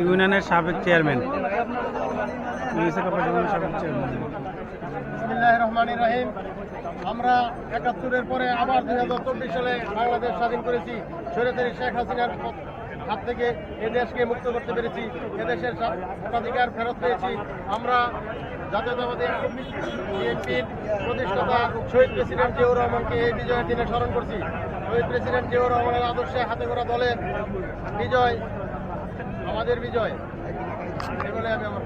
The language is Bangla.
ইউনিয়নের সাবেক চেয়ারম্যান। সাবেক আমরা একাত্তরের পরে আবার দুই হাজার চব্বিশ সালে বাংলাদেশ স্বাধীন করেছি। সৈয়দারি শেখ হাসিনার হাত থেকে এ দেশকে মুক্ত করতে পেরেছি। এদেশের ভোটাধিকার ফেরত পেয়েছি। আমরা জাতীয়তাবাদী বিএনপির প্রতিষ্ঠাতা শহীদ প্রেসিডেন্ট জিয়াউর রহমানকে এই বিজয়ের দিনে স্মরণ করছি। শহীদ প্রেসিডেন্ট জিয়াউর রহমানের আদর্শে হাতে করা দলের বিজয় আমাদের বিজয়। এগুলো আমি আমার